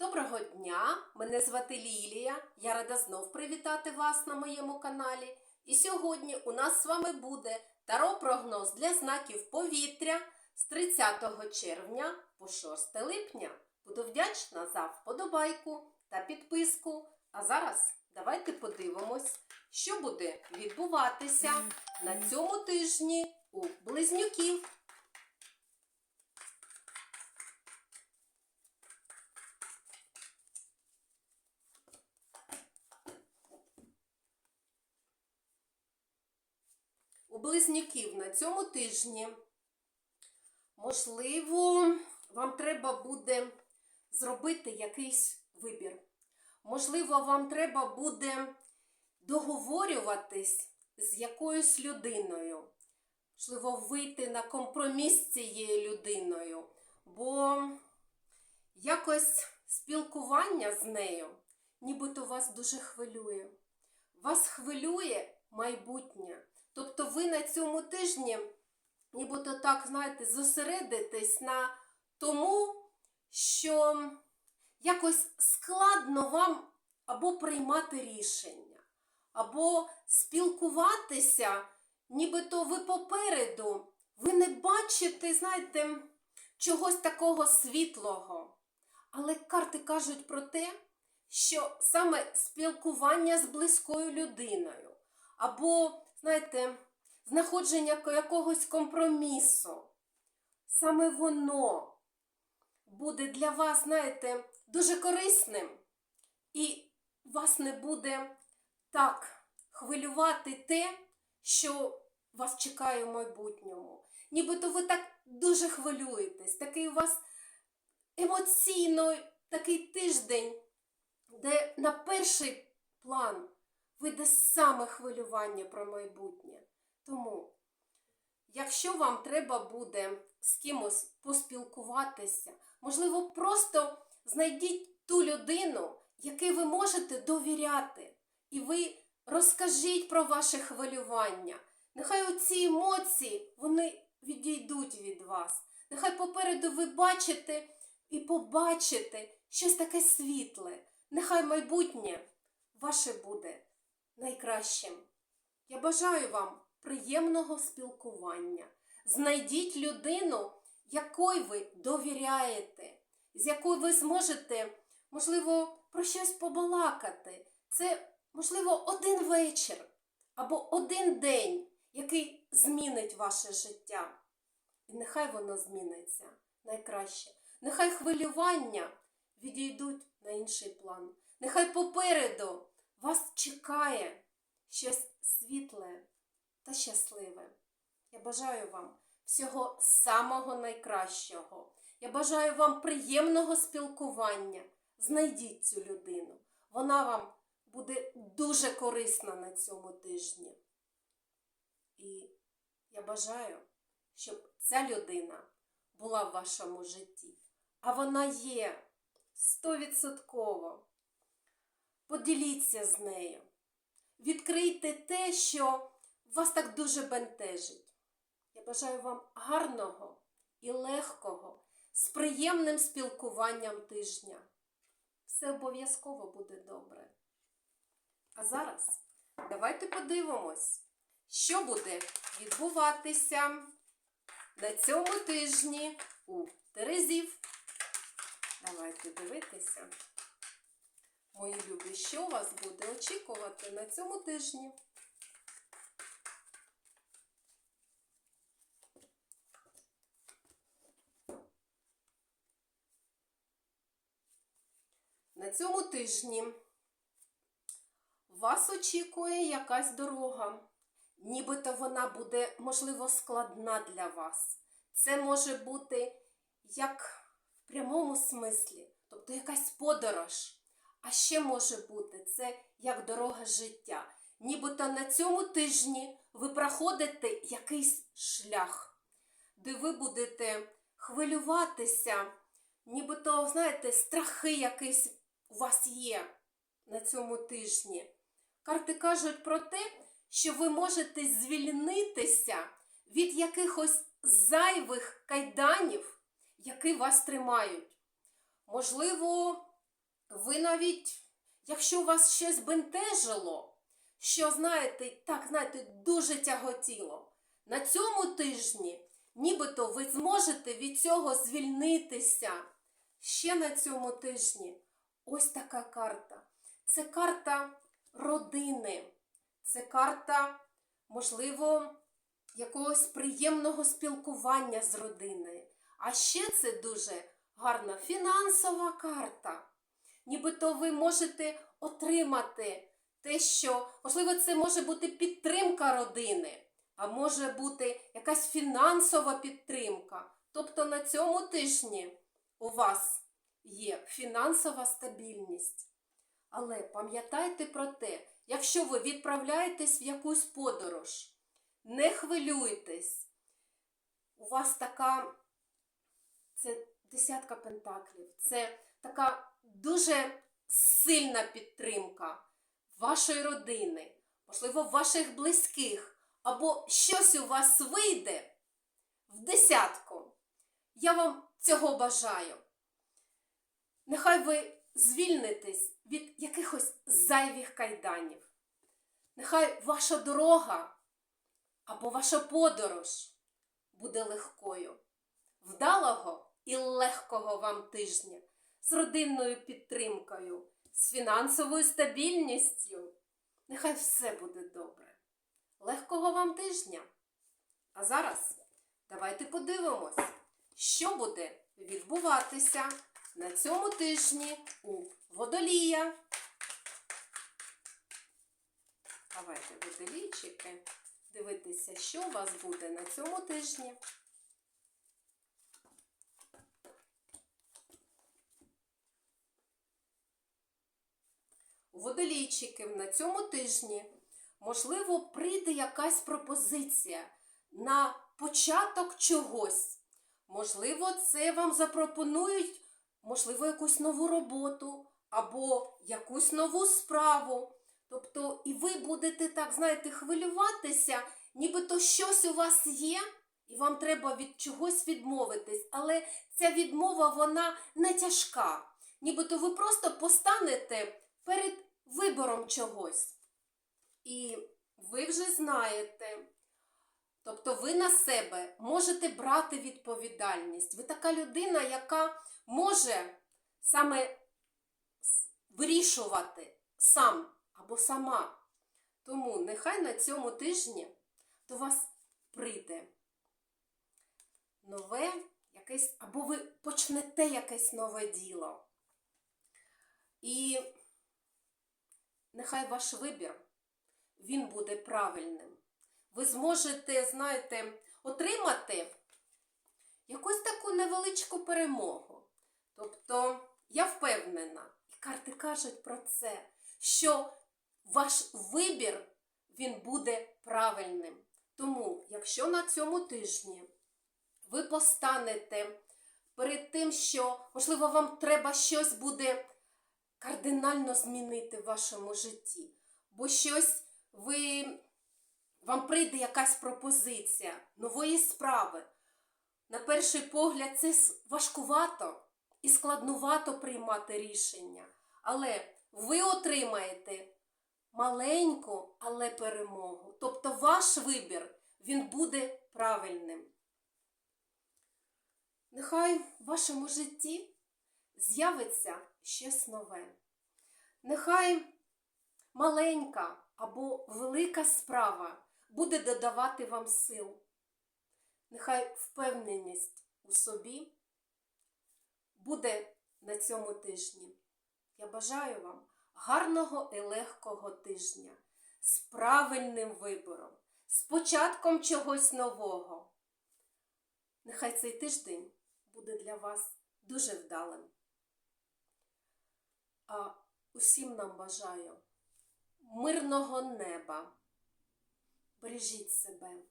Доброго дня! Мене звати Лілія. Я рада знов привітати вас на моєму каналі. І сьогодні у нас з вами буде таро-прогноз для знаків повітря з 30 червня по 6 липня. Буду вдячна за вподобайку та підписку. А зараз давайте подивимось, що буде відбуватися на цьому тижні у близнюків. Близнюків на цьому тижні, можливо, вам треба буде зробити якийсь вибір. Можливо, вам треба буде договорюватись з якоюсь людиною. Можливо, вийти на компроміс з цією людиною, бо якось спілкування з нею, нібито вас дуже хвилює. Вас хвилює майбутнє. Тобто ви на цьому тижні, нібито так, знаєте, зосередитесь на тому, що якось складно вам або приймати рішення, або спілкуватися, нібито ви попереду, ви не бачите, знаєте, чогось такого світлого. Але карти кажуть про те, що саме спілкування з близькою людиною, або, знаєте, знаходження якогось компромісу, саме воно буде для вас, знаєте, дуже корисним, і вас не буде так хвилювати те, що вас чекає в майбутньому. Нібито ви так дуже хвилюєтесь, такий у вас емоційно такий тиждень, де на перший план вийде саме хвилювання про майбутнє. Тому, якщо вам треба буде з кимось поспілкуватися, можливо, просто знайдіть ту людину, якій ви можете довіряти, і ви розкажіть про ваше хвилювання. Нехай оці емоції вони відійдуть від вас. Нехай попереду ви бачите і побачите щось таке світле. Нехай майбутнє ваше буде найкращим. Я бажаю вам приємного спілкування. Знайдіть людину, якої ви довіряєте, з якою ви зможете, можливо, про щось побалакати. Це, можливо, один вечір або один день, який змінить ваше життя. І нехай воно зміниться найкраще. Нехай хвилювання відійдуть на інший план. Нехай попереду вас чекає щось світле та щасливе. Я бажаю вам всього самого найкращого. Я бажаю вам приємного спілкування. Знайдіть цю людину. Вона вам буде дуже корисна на цьому тижні. І я бажаю, щоб ця людина була в вашому житті. А вона є стовідсотково. Поділіться з нею. Відкрийте те, що вас так дуже бентежить. Я бажаю вам гарного і легкого, з приємним спілкуванням тижня. Все обов'язково буде добре. А зараз давайте подивимось, що буде відбуватися на цьому тижні у Терезів. Давайте дивитися. Мої любі, що вас буде очікувати на цьому тижні? На цьому тижні вас очікує якась дорога. Нібито вона буде, можливо, складна для вас. Це може бути як в прямому смислі, тобто якась подорож. А ще може бути це як дорога життя. Нібито на цьому тижні ви проходите якийсь шлях, де ви будете хвилюватися, нібито, знаєте, страхи якісь у вас є на цьому тижні. Карти кажуть про те, що ви можете звільнитися від якихось зайвих кайданів, які вас тримають. Можливо, ви навіть, якщо вас щось бентежило, що, знаєте, так, знаєте, дуже тяготіло, на цьому тижні нібито ви зможете від цього звільнитися. Ще на цьому тижні ось така карта. Це карта родини, це карта, можливо, якогось приємного спілкування з родиною. А ще це дуже гарна фінансова карта. Нібито ви можете отримати те, що, можливо, це може бути підтримка родини, а може бути якась фінансова підтримка. Тобто на цьому тижні у вас є фінансова стабільність. Але пам'ятайте про те, якщо ви відправляєтесь в якусь подорож, не хвилюйтесь. У вас така це десятка пентаклів, це така дуже сильна підтримка вашої родини, можливо, ваших близьких, або щось у вас вийде в десятку. Я вам цього бажаю. Нехай ви звільнитесь від якихось зайвих кайданів. Нехай ваша дорога або ваша подорож буде легкою, вдалого і легкого вам тижня з родинною підтримкою, з фінансовою стабільністю. Нехай все буде добре. Легкого вам тижня. А зараз давайте подивимось, що буде відбуватися на цьому тижні у водолія. Давайте водолійчики дивитися, що у вас буде на цьому тижні. Водолійчиків на цьому тижні, можливо, прийде якась пропозиція на початок чогось. Можливо, це вам запропонують, можливо, якусь нову роботу або якусь нову справу. Тобто, і ви будете так, знаєте, хвилюватися, нібито щось у вас є, і вам треба від чогось відмовитись. Але ця відмова, вона не тяжка. Нібито ви просто постанете перед вибором чогось. І ви вже знаєте, тобто ви на себе можете брати відповідальність. Ви така людина, яка може саме вирішувати сам або сама. Тому нехай на цьому тижні до вас прийде нове якесь, або ви почнете якесь нове діло. І нехай ваш вибір, він буде правильним. Ви зможете, знаєте, отримати якусь таку невеличку перемогу. Тобто, я впевнена, і карти кажуть про це, що ваш вибір, він буде правильним. Тому, якщо на цьому тижні ви постанете перед тим, що, можливо, вам треба щось буде кардинально змінити в вашому житті. Бо щось ви, вам прийде якась пропозиція нової справи. На перший погляд, це важкувато і складнувато приймати рішення. Але ви отримаєте маленьку, але перемогу. Тобто ваш вибір, він буде правильним. Нехай в вашому житті з'явиться щось нове. Нехай маленька або велика справа буде додавати вам сил. Нехай впевненість у собі буде на цьому тижні. Я бажаю вам гарного і легкого тижня з правильним вибором, з початком чогось нового. Нехай цей тиждень буде для вас дуже вдалим. А усім нам бажаю мирного неба. Бережіть себе.